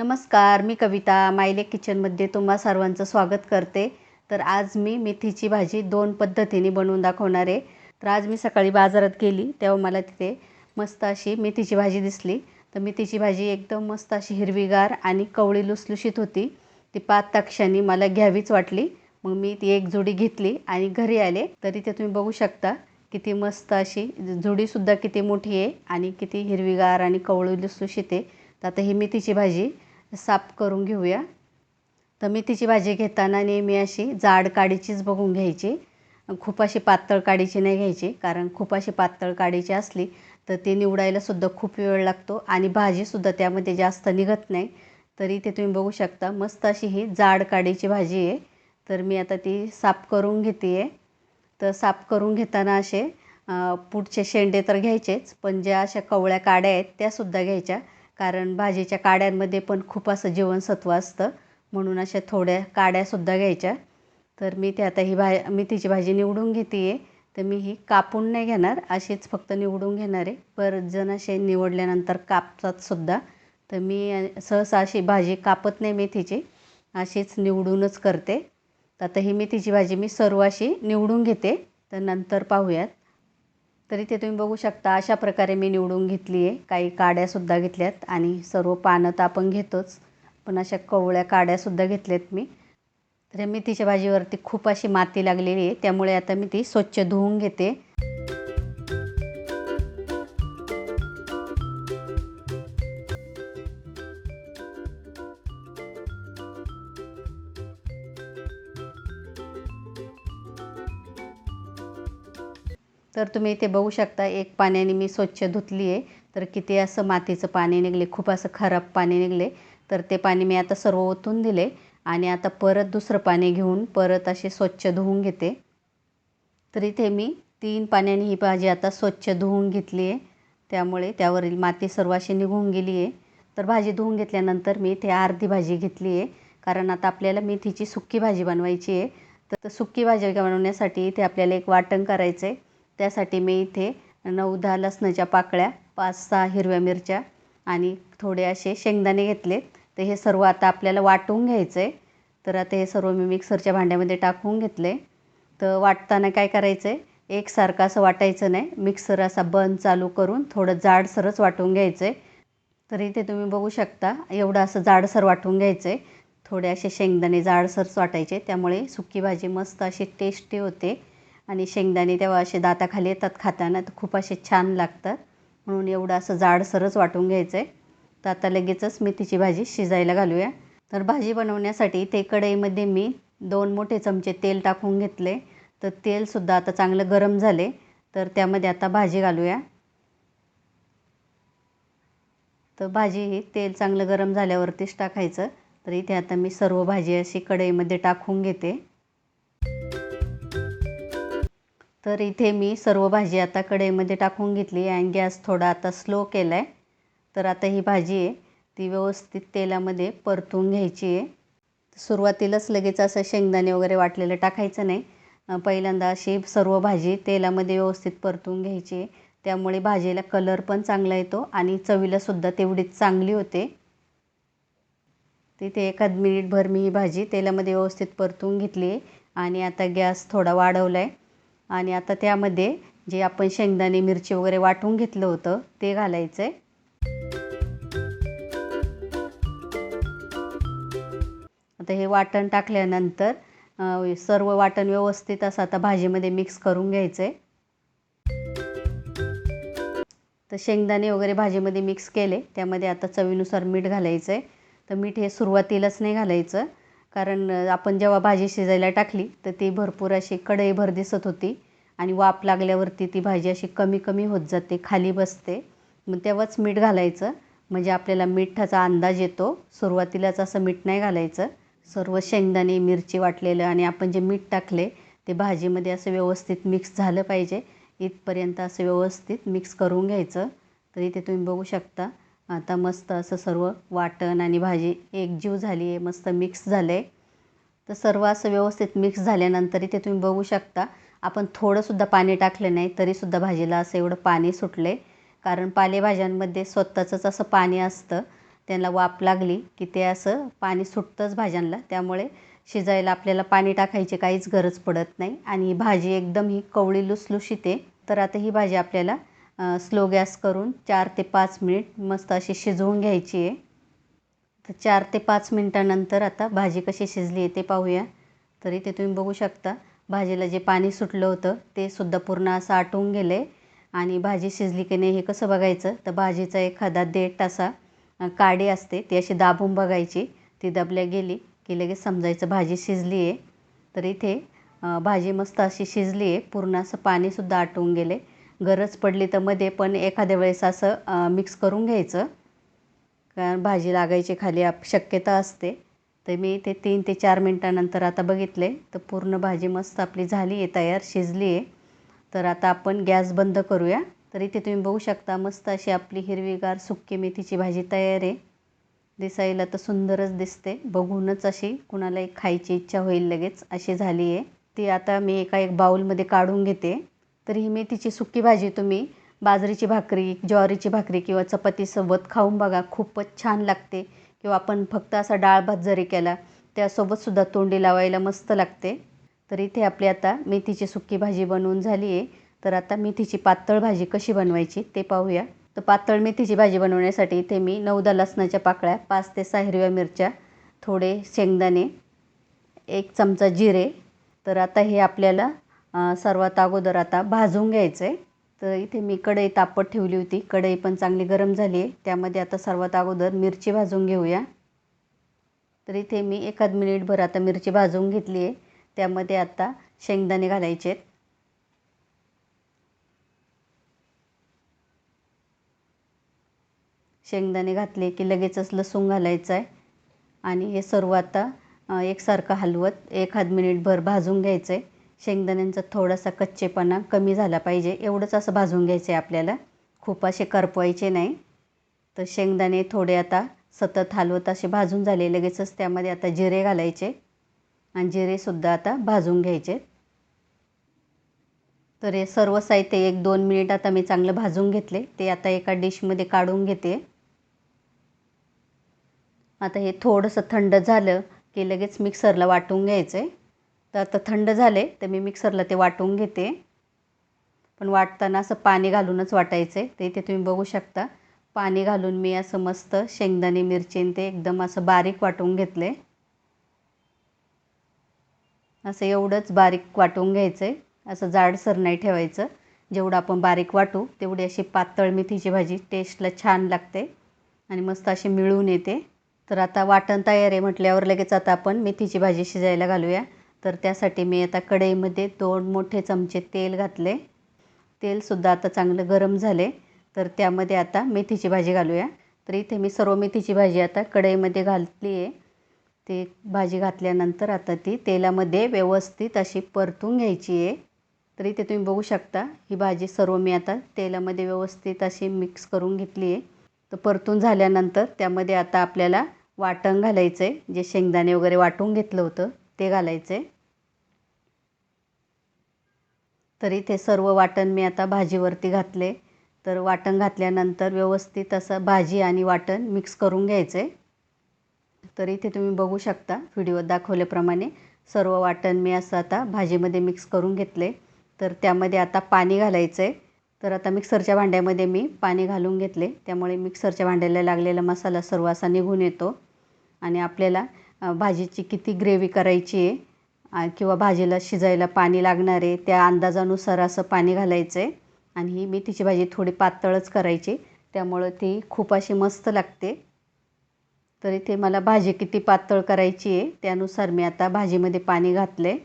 नमस्कार मी कविता. मायले किचनमध्ये तुम्हा सर्वांचं स्वागत करते. तर आज मी मेथीची भाजी दोन पद्धतीने बनवून दाखवणार आहे. तर आज मी सकाळी बाजारात गेली तेव्हा मला तिथे मस्त अशी मेथीची भाजी दिसली. तर मेथीची भाजी एकदम मस्त अशी हिरवीगार आणि कवळी लुसलुशीत होती. ती पाच क्षणी मला घ्यावीच वाटली. मग मी ती एक जुडी घेतली आणि घरी आले. तरी ते तुम्ही बघू शकता किती मस्त अशी जुडीसुद्धा किती मोठी आहे आणि किती हिरवीगार आणि कवळी लुसलुशीत आहे. तर आता ही मेथीची भाजी साफ करून घेऊया. तर मी तिची भाजी घेताना नेहमी अशी जाड काडीचीच बघून घ्यायची. खूप अशी पातळ काडीची नाही घ्यायची कारण खूप अशी पातळ काडीची असली तर ती निवडायलासुद्धा खूप वेळ लागतो आणि भाजीसुद्धा त्यामध्ये जास्त निघत नाही. तरी ते तुम्ही बघू शकता मस्त अशी ही जाड काडीची भाजी आहे. तर मी आता ती साफ करून घेते आहे तर साफ करून घेताना असे पुढचे शेंडे तर घ्यायचेच पण ज्या अशा कवळ्या काड्या आहेत त्यासुद्धा घ्यायच्या. कारण भाजीच्या काड्यांमध्ये पण खूप असं जीवनसत्व असतं. म्हणून अशा थोड्या काड्यासुद्धा घ्यायच्या. तर मी ते आता ही भा मेथीची भाजी निवडून घेते आहे तर मी ही कापून नाही घेणार अशीच फक्त निवडून घेणार आहे. बरेच जण असे निवडल्यानंतर कापतात सुद्धा. तर मी सहसा अशी भाजी कापत नाही मेथीची अशीच निवडूनच करते. तर आता ही मेथीची भाजी मी सर्व अशी निवडून घेते. तर नंतर पाहूयात. तरी ते तुम्ही बघू शकता अशा प्रकारे मी निवडून घेतली आहे काही काड्यासुद्धा घेतल्यात आणि सर्व पानं तर आपण घेतोच. पण अशा कवळ्या काड्यासुद्धा घेतल्यात मी. तर मेथीच्या भाजीवरती खूप अशी माती लागलेली आहे. त्यामुळे आता मी ती स्वच्छ धुवून घेते. तुम्ही इथे बघू शकता एक पाण्याने मी स्वच्छ धुतली आहे. तर किती असं मातीचं पाणी निघले खूप असं खराब पाणी निघले. तर ते पाणी मी आता सर्व ओतून दिले आणि आता परत दुसरं पाणी घेऊन परत असे स्वच्छ धुवून घेते. तर इथे मी तीन पाण्याने ही भाजी आता स्वच्छ धुवून घेतली आहे. त्यामुळे त्यावरील माती सर्व अशी निघून गेली आहे. तर भाजी धुवून घेतल्यानंतर मी इथे अर्धी भाजी घेतली आहे. कारण आता आपल्याला मेथीची सुक्की भाजी बनवायची आहे. तर सुक्की भाजी बनवण्यासाठी इथे आपल्याला एक वाटण करायचं आहे त्यासाठी मी इथे नऊ दहा लसणाच्या पाकळ्या पाच सहा हिरव्या मिरच्या आणि थोडे असे शेंगदाणे घेतलेत तर हे सर्व आता आपल्याला वाटून घ्यायचं आहे तर आता हे सर्व मी मिक्सरच्या भांड्यामध्ये टाकून घेतले. तर वाटताना काय करायचं आहे एकसारखं असं वाटायचं नाही. मिक्सर असा बंद चालू करून थोडं जाडसरच वाटून घ्यायचं आहे तर इथे तुम्ही बघू शकता एवढं असं जाडसर वाटून घ्यायचं आहे थोडे असे शेंगदाणे जाडसरच वाटायचे. त्यामुळे सुकी भाजी मस्त अशी टेस्टी होते. आणि शेंगदाणे तेव्हा असे दाताखाली येतात खाताना तर खूप असे छान लागतात. म्हणून एवढं असं जाडसरच वाटून घ्यायचं आहे तर आता लगेचच मेथीची भाजी शिजायला घालूया. तर भाजी बनवण्यासाठी ते कढईमध्ये मी दोन मोठे चमचे तेल टाकून घेतले. तर तेलसुद्धा आता चांगलं गरम झाले. तर त्यामध्ये आता भाजी घालूया. तर भाजी ही तेल चांगलं गरम झाल्यावरतीच टाकायचं. तर इथे आता मी सर्व भाजी अशी कढईमध्ये टाकून घेते. तर इथे मी सर्व भाजी आता कढईमध्ये टाकून घेतली आणि गॅस थोडा आता स्लो केला आहे तर आता ही भाजी आहे. ती व्यवस्थित तेलामध्ये परतून घ्यायची आहे. सुरुवातीलाच लगेच असं शेंगदाणे वगैरे वाटलेलं टाकायचं नाही. पहिल्यांदा अशी सर्व भाजी तेलामध्ये व्यवस्थित परतून घ्यायची आहे. त्यामुळे भाजीला कलर पण चांगला येतो आणि चवीलासुद्धा तेवढीच चांगली होते. तिथे एखाद मिनिटभर मी ही भाजी तेलामध्ये व्यवस्थित परतून घेतली आहे. आणि आता गॅस थोडा वाढवला आहे आणि आता त्यामध्ये जे आपण शेंगदाणे मिरची वगैरे वाटून घेतलं होतं ते घालायचं आहे आता हे वाटण टाकल्यानंतर सर्व वाटण व्यवस्थित असं आता भाजीमध्ये मिक्स करून घ्यायचं आहे तर शेंगदाणे वगैरे भाजीमध्ये मिक्स केले. त्यामध्ये आता चवीनुसार मीठ घालायचं आहे तर मीठ हे सुरुवातीलाच नाही घालायचं. कारण आपण जेव्हा भाजी शिजायला टाकली तर ती भरपूर अशी कढईभर दिसत होती. आणि वाफ लागल्यावरती ती भाजी अशी कमी कमी होत जाते खाली बसते. मग तेव्हाच मीठ घालायचं. म्हणजे आपल्याला मिठाचा अंदाज येतो. सुरुवातीलाच असं मीठ नाही घालायचं. सर्व शेंगदाणे मिरची वाटलेलं आणि आपण जे मीठ टाकले ते भाजीमध्ये असं व्यवस्थित मिक्स झालं पाहिजे. इथपर्यंत असं व्यवस्थित मिक्स करून घ्यायचं. तर इथे तुम्ही बघू शकता. आता मस्त असं सर्व वाटण आणि भाजी एकजीव झाली आहे. मस्त मिक्स झालं आहे तर सर्व असं व्यवस्थित मिक्स झाल्यानंतर इथे तुम्ही बघू शकता. आपण थोडंसुद्धा पाणी टाकलं नाही तरीसुद्धा भाजीला असं एवढं पाणी सुटलं आहे कारण पालेभाज्यांमध्ये स्वतःचंच असं पाणी असतं. त्यांना वाफ लागली की ते असं पाणी सुटतंच भाज्यांना. त्यामुळे शिजायला आपल्याला पाणी टाकायची काहीच गरज पडत नाही. आणि ही भाजी एकदम ही कवळी लुसलुशीत आहे. तर आता ही भाजी आपल्याला स्लो गॅस करून चार ते पाच मिनिट मस्त अशी शिजवून घ्यायची आहे. तर चार ते पाच मिनटानंतर आता भाजी कशी शिजली आहे ते पाहूया. तर इथे तुम्ही बघू शकता. भाजीला जे पाणी सुटलं होतं ते सुद्धा पूर्ण असं आटून गेलं. आहे आणि भाजी शिजली की नाही हे कसं बघायचं? तर भाजीचा एखादा देठ असा काडी असते ती अशी दाबून बघायची. ती दाबल्या गेली की लगेच समजायचं भाजी शिजली आहे तर इथे भाजी मस्त अशी शिजली आहे पूर्ण असं पाणीसुद्धा आटून गेले. गरज पडली तर मध्ये पण एखाद्या वेळेस असं मिक्स करून घ्यायचं. कारण भाजी लागायची खाली आप शक्यता असते. तर मी ते तीन ते चार मिनटानंतर आता बघितले. तर पूर्ण भाजी मस्त आपली झाली आहे तयार शिजली आहे. तर आता आपण गॅस बंद करूया. तर इथे तुम्ही बघू शकता मस्त अशी आपली हिरवीगार सुक्की मेथीची भाजी तयार आहे. दिसायला तर सुंदरच दिसते. बघूनच अशी कुणाला एक खायची इच्छा होईल लगेच अशी झाली आहे. ती आता मी एका एक बाऊलमध्ये काढून घेते. तर ही मेथीची सुक्की भाजी तुम्ही बाजरीची भाकरी ज्वारीची भाकरी किंवा चपातीसोबत खाऊन बघा. खूपच छान लागते. किंवा आपण फक्त असा डाळ भात जरी केला त्यासोबतसुद्धा तोंडी लावायला मस्त लागते. तर इथे आपली आता मेथीची सुक्की भाजी बनवून झाली आहे तर आता मेथीची पातळ भाजी कशी बनवायची ते पाहूया. तर पातळ मेथीची भाजी बनवण्यासाठी इथे मी नऊदा लसणाच्या पाकळ्या पाच ते सहा हिरव्या मिरच्या थोडे शेंगदाणे एक चमचा जिरे. तर आता हे आपल्याला सर्वात अगोदर आता भाजून घ्यायचं आहे तर इथे मी कढई तापत ठेवली होती. कढई पण चांगली गरम झाली आहे त्यामध्ये आता सर्वात अगोदर मिरची भाजून घेऊया. तर इथे मी एखाद मिनिटभर आता मिरची भाजून घेतली आहे त्यामध्ये आता शेंगदाणे घालायचे आहेत शेंगदाणे घातले की लगेचच लसूण घालायचं आहे आणि हे सर्व आता एकसारखं हलवत एखाद मिनिटभर भाजून घ्यायचं आहे शेंगदाण्यांचा थोडासा कच्चेपणा कमी झाला पाहिजे एवढंच असं भाजून घ्यायचं आहे आपल्याला. खूप असे करपवायचे नाही. तर शेंगदाणे थोडे आता सतत हलवत असे भाजून झाले लगेचच त्यामध्ये आता जिरे घालायचे. आणि जिरेसुद्धा आता भाजून घ्यायचे. तर हे सर्व साहित्य एक दोन मिनिट आता मी चांगलं भाजून घेतले. ते आता एका डिशमध्ये काढून घेते. आता हे थोडंसं थंड झालं की लगेच मिक्सरला वाटून घ्यायचं आहे तर आता थंड झाले तर मी मिक्सरला ते वाटून घेते. पण वाटताना असं पाणी घालूनच वाटायचं आहे ते इथे तुम्ही बघू शकता. पाणी घालून मी असं मस्त शेंगदाणे मिरची ते एकदम असं बारीक वाटून घेतले. असं एवढंच बारीक वाटून घ्यायचं आहे असं जाडसर नाही ठेवायचं. जेवढं आपण बारीक वाटू तेवढी अशी पातळ मेथीची भाजी टेस्टला छान लागते आणि मस्त अशी मिळून येते. तर आता वाटण तयार आहे म्हटल्यावर लगेच आता आपण मेथीची भाजी शिजायला घालूया. तर त्यासाठी मी आता कढईमध्ये दोन मोठे चमचे तेल घातले. तेलसुद्धा आता चांगलं गरम झाले. तर त्यामध्ये आता मेथीची भाजी घालूया. तर इथे मी सर्व मेथीची भाजी आता कढईमध्ये घातली आहे ते भाजी घातल्यानंतर आता ती तेलामध्ये व्यवस्थित अशी परतून घ्यायची आहे तर इथे तुम्ही बघू शकता ही भाजी सर्व मी आता तेलामध्ये व्यवस्थित अशी मिक्स करून घेतली आहे तर परतून झाल्यानंतर त्यामध्ये आता आपल्याला वाटण घालायचं आहे जे शेंगदाणे वगैरे वाटून घेतलं होतं ते घालायचं आहे तर इथे सर्व वाटण मी आता भाजीवरती घातले. तर वाटण घातल्यानंतर व्यवस्थित असं भाजी आणि वाटण मिक्स करून घ्यायचे. तर इथे तुम्ही बघू शकता व्हिडिओत दाखवल्याप्रमाणे सर्व वाटण मी असं आता भाजीमध्ये मिक्स करून घेतले. तर त्यामध्ये आता पाणी घालायचं आहे तर आता मिक्सरच्या भांड्यामध्ये मी पाणी घालून घेतले. त्यामुळे मिक्सरच्या भांड्याला लागलेला मसाला सर्व असा निघून येतो. आणि आपल्याला भाजीची किती ग्रेव्ही करायची आहे किंवा भाजीला शिजायला पाणी लागणार आहे त्या अंदाजानुसार असं पाणी घालायचं आहे आणि ही मेथीची भाजी थोडी पातळच करायची. त्यामुळं ती खूप अशी मस्त लागते. तर इथे मला भाजी किती पातळ करायची आहे त्यानुसार मी आता भाजीमध्ये पाणी घातले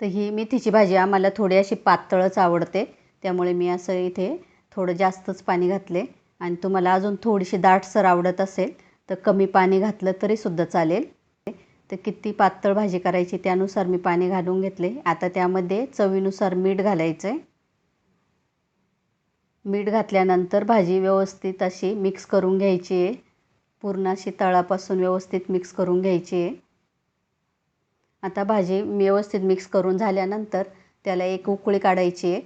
तर ही मेथीची भाजी आम्हाला थोडी अशी पातळच आवडते. त्यामुळे मी असं इथे थोडं जास्तच पाणी घातले आणि तुम्हाला अजून थोडीशी दाटसर आवडत असेल तर कमी पाणी घातलं तरीसुद्धा चालेल. तर किती पातळ भाजी करायची त्यानुसार मी पाणी घालून घेतले. आता त्यामध्ये चवीनुसार मीठ घालायचं आहे मीठ घातल्यानंतर भाजी व्यवस्थित अशी मिक्स करून घ्यायची आहे. पूर्ण अशी तळापासून व्यवस्थित मिक्स करून घ्यायची आहे. आता भाजी व्यवस्थित मिक्स करून झाल्यानंतर त्याला एक उकळी काढायची आहे.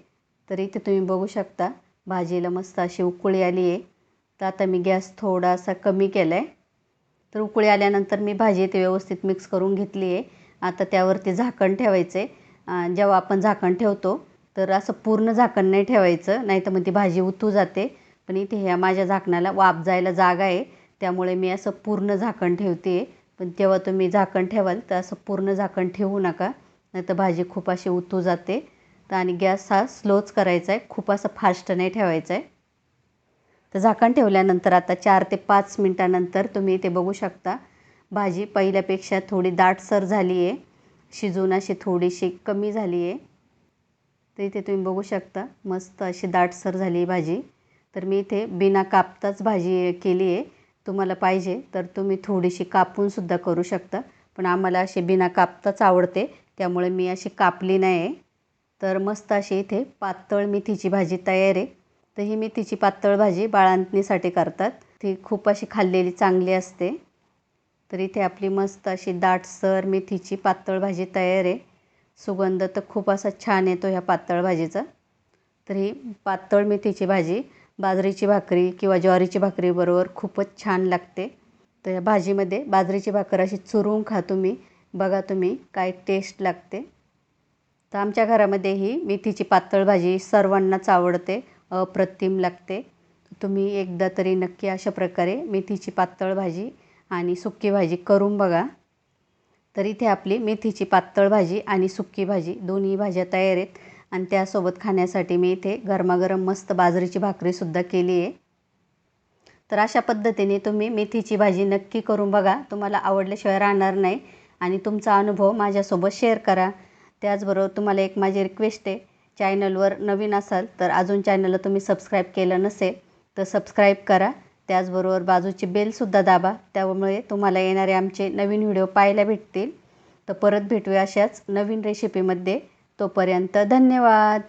तर इथे तुम्ही बघू शकता भाजीला मस्त अशी उकळी आली आहे. तर आता मी गॅस थोडासा कमी केला आहे तर उकळी आल्यानंतर मी भाजी ते व्यवस्थित मिक्स करून घेतली आहे. आता त्यावरती झाकण ठेवायचं आहे जेव्हा आपण झाकण ठेवतो तर असं पूर्ण झाकण नाही ठेवायचं नाही तर मग ती भाजी उतू जाते. पण इथे ह्या माझ्या झाकणाला वाफ जायला जागा आहे. त्यामुळे मी असं पूर्ण झाकण ठेवते. आहे पण जेव्हा तुम्ही झाकण ठेवाल तर असं पूर्ण झाकण ठेवू नका. नाही तर भाजी खूप अशी उतू जाते. तर आणि गॅस हा स्लोच करायचा आहे. खूप असं फास्ट नाही ठेवायचा आहे. तर झाकण ठेवल्यानंतर आता चार ते पाच मिनटानंतर तुम्ही इथे बघू शकता. भाजी पहिल्यापेक्षा थोडी दाटसर झाली आहे शिजून अशी थोडीशी कमी झाली आहे तर इथे तुम्ही बघू शकता मस्त अशी दाटसर झाली आहे भाजी. तर मी इथे बिना कापताच भाजी केली आहे तुम्हाला पाहिजे तर तुम्ही थोडीशी कापूनसुद्धा करू शकता. पण आम्हाला अशी बिना कापताच आवडते त्यामुळे मी अशी कापली नाही आहे तर मस्त अशी इथे पातळ मेथीची भाजी तयार आहे. तर ही मेथीची पातळ भाजी बाळांतणीसाठी करतात. ती खूप अशी खाल्लेली चांगली असते. तर इथे आपली मस्त अशी दाटसर मेथीची पातळ भाजी तयार आहे. सुगंध तर खूप असा छान येतो ह्या पातळ भाजीचा. तर ही पातळ मेथीची भाजी बाजरीची भाकरी किंवा ज्वारीची भाकरीबरोबर खूपच छान लागते. तर या भाजीमध्ये बाजरीची भाकर अशी चुरून खा तुम्ही बघा तुम्ही काय टेस्ट लागते. तर आमच्या घरामध्ये ही मेथीची पातळ भाजी सर्वांनाच आवडते. अप्रतिम लागते. तुम्ही एकदा तरी नक्की अशा प्रकारे मेथीची पातळ भाजी आणि सुकी भाजी करून बघा. तर इथे आपली मेथीची पातळ भाजी आणि सुकी भाजी दोन्ही भाज्या तयार आहेत. आणि त्यासोबत खाण्यासाठी मी इथे गरमागरम मस्त बाजरीची भाकरीसुद्धा केली आहे. तर अशा पद्धतीने तुम्ही मेथीची भाजी नक्की करून बघा. तुम्हाला आवडल्याशिवाय राहणार नाही. आणि तुमचा अनुभव माझ्यासोबत शेअर करा. त्याचबरोबर तुम्हाला एक माझी रिक्वेस्ट आहे. चॅनलवर नवीन असाल तर अजून चॅनलला तुम्ही सबस्क्राईब केलं नसेल तर सबस्क्राईब करा. त्याचबरोबर बाजूची बेलसुद्धा दाबा. त्यामुळे तुम्हाला येणारे आमचे नवीन व्हिडिओ पाहायला भेटतील. तर परत भेटूया अशाच नवीन रेसिपीमध्ये तोपर्यंत धन्यवाद!